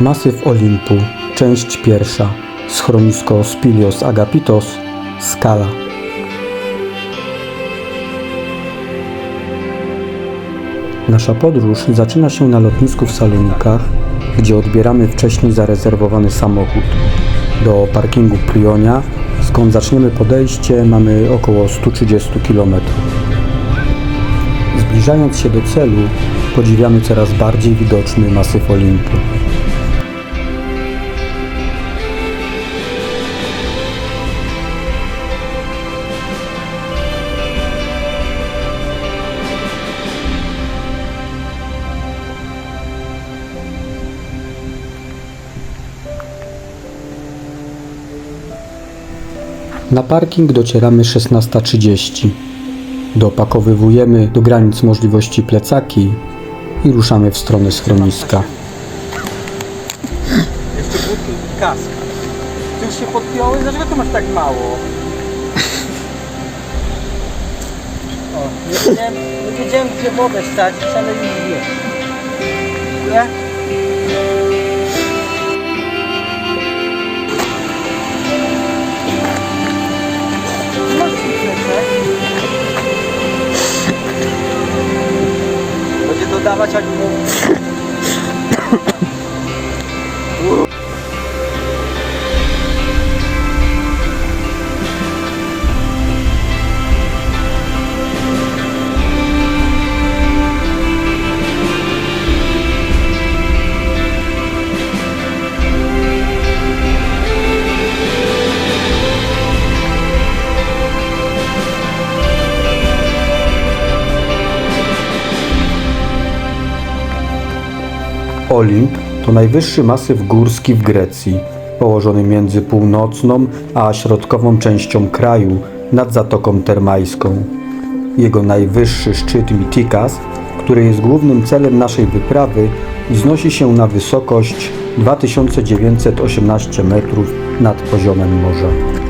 Masyw Olimpu, część pierwsza. Schronisko Spilios Agapitos, skala. Nasza podróż zaczyna się na lotnisku w Salonikach, gdzie odbieramy wcześniej zarezerwowany samochód. Do parkingu Prionia, skąd zaczniemy podejście, mamy około 130 km. Zbliżając się do celu, podziwiamy coraz bardziej widoczny masyw Olimpu. Na parking docieramy 16.30. Dopakowywujemy do granic możliwości plecaki i ruszamy w stronę schroniska. Jeszcze buty kask. Ty już się podpiąłeś? Dlaczego ty masz tak mało? O, nie wiedziałem, nie wiedziałem gdzie wodę wsadzić, ale już wiem. Dziękuję. Będzie dodawać jak Olimp to najwyższy masyw górski w Grecji, położony między północną a środkową częścią kraju nad Zatoką Termajską. Jego najwyższy szczyt Mitikas, który jest głównym celem naszej wyprawy, wznosi się na wysokość 2918 metrów nad poziomem morza.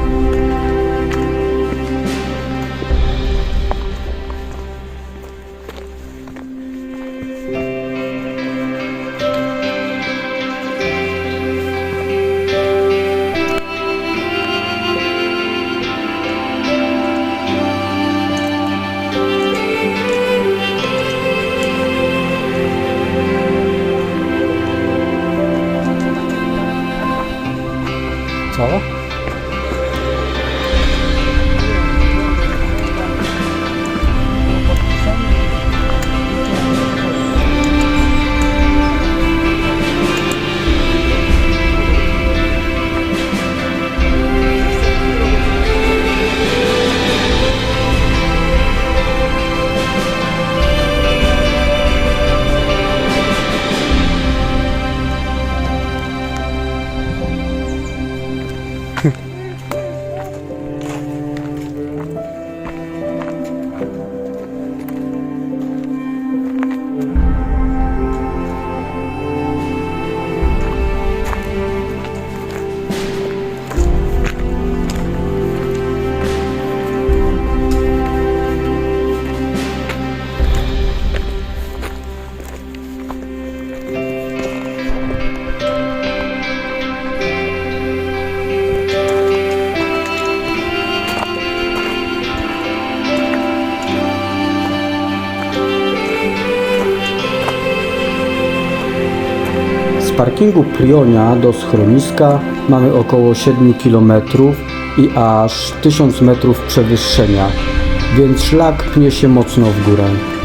Parkingu Prionia do schroniska mamy około 7 km i aż 1000 metrów przewyższenia, więc szlak pnie się mocno w górę.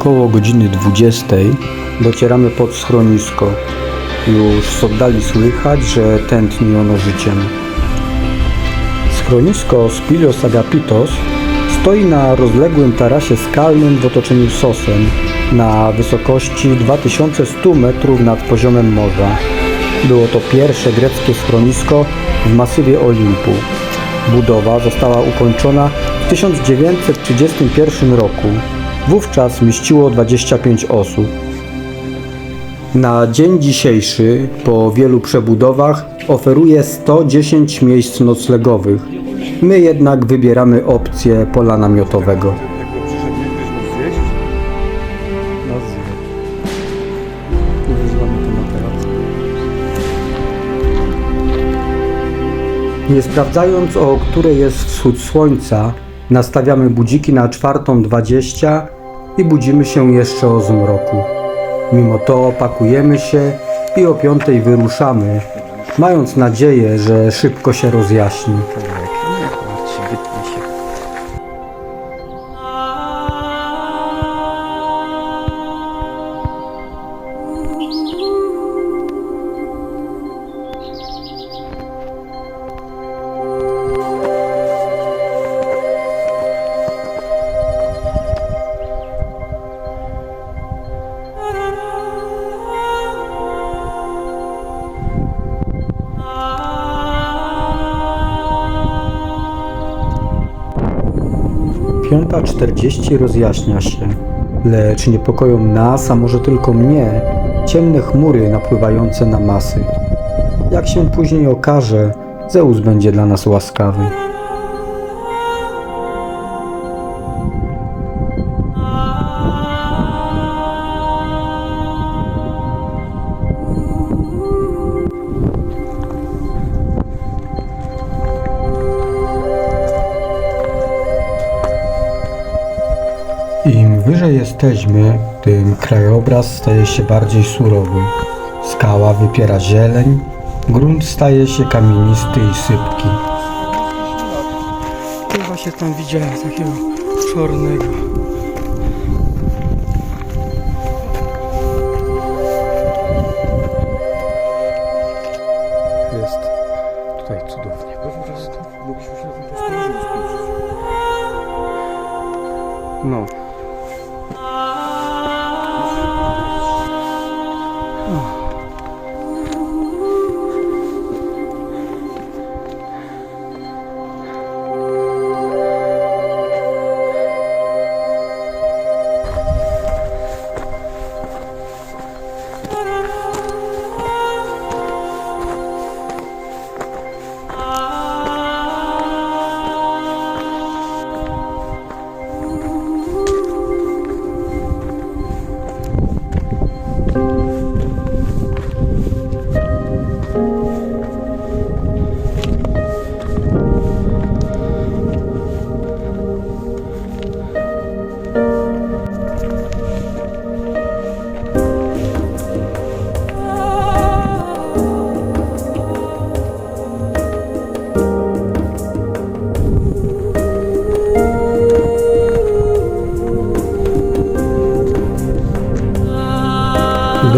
Około godziny 20 docieramy pod schronisko. Już z oddali słychać, że tętni ono życiem. Schronisko Spilios Agapitos stoi na rozległym tarasie skalnym w otoczeniu sosem na wysokości 2100 metrów nad poziomem morza. Było to pierwsze greckie schronisko w masywie Olimpu. Budowa została ukończona w 1931 roku. Wówczas mieściło 25 osób. Na dzień dzisiejszy, po wielu przebudowach, oferuje 110 miejsc noclegowych. My jednak wybieramy opcję pola namiotowego. Nie sprawdzając o której jest wschód słońca, nastawiamy budziki na 4.20 i budzimy się jeszcze o zmroku. Mimo to pakujemy się i o 5.00 wyruszamy, mając nadzieję, że szybko się rozjaśni. Piąta 40 rozjaśnia się, lecz niepokoją nas, a może tylko mnie, ciemne chmury napływające na masy. Jak się później okaże, Zeus będzie dla nas łaskawy. Wyżej jesteśmy, tym krajobraz staje się bardziej surowy. Skała wypiera zieleń, grunt staje się kamienisty i sypki. Chyba się tam widziałem takiego czarnego.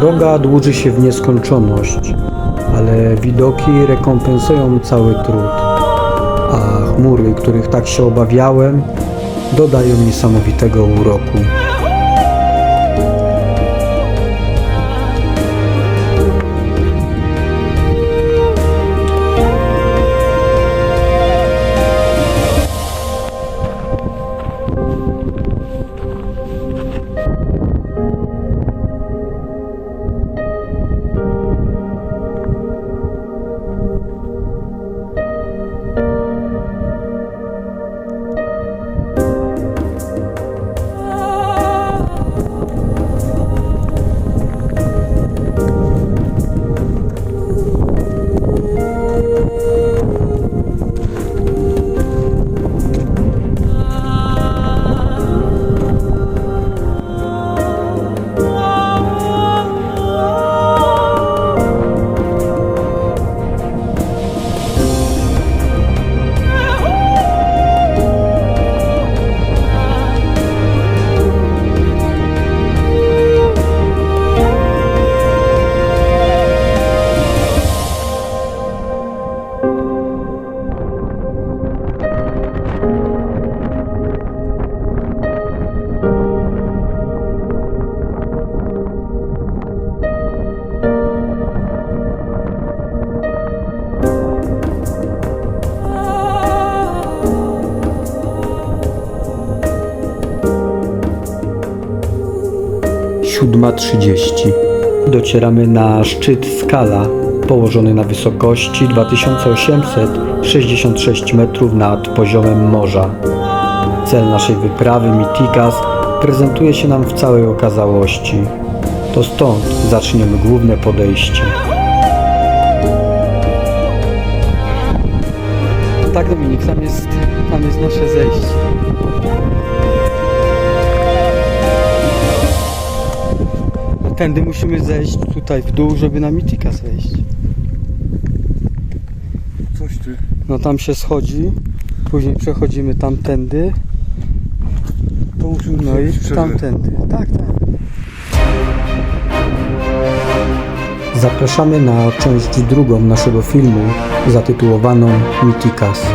Droga dłuży się w nieskończoność, ale widoki rekompensują cały trud, a chmury, których tak się obawiałem, dodają niesamowitego uroku. 7.30. Docieramy na szczyt Skala, położony na wysokości 2866 metrów nad poziomem morza. Cel naszej wyprawy Mitikas prezentuje się nam w całej okazałości. To stąd zaczniemy główne podejście. Tak, Dominik, tam jest, tam jest nasze zejście. Tędy musimy zejść tutaj w dół, żeby na Mitikas wejść. Coś ty. No tam się schodzi, później przechodzimy tamtędy, To musimy no i tamtędy. Tak, tak. Zapraszamy na część drugą naszego filmu zatytułowaną Mitikas.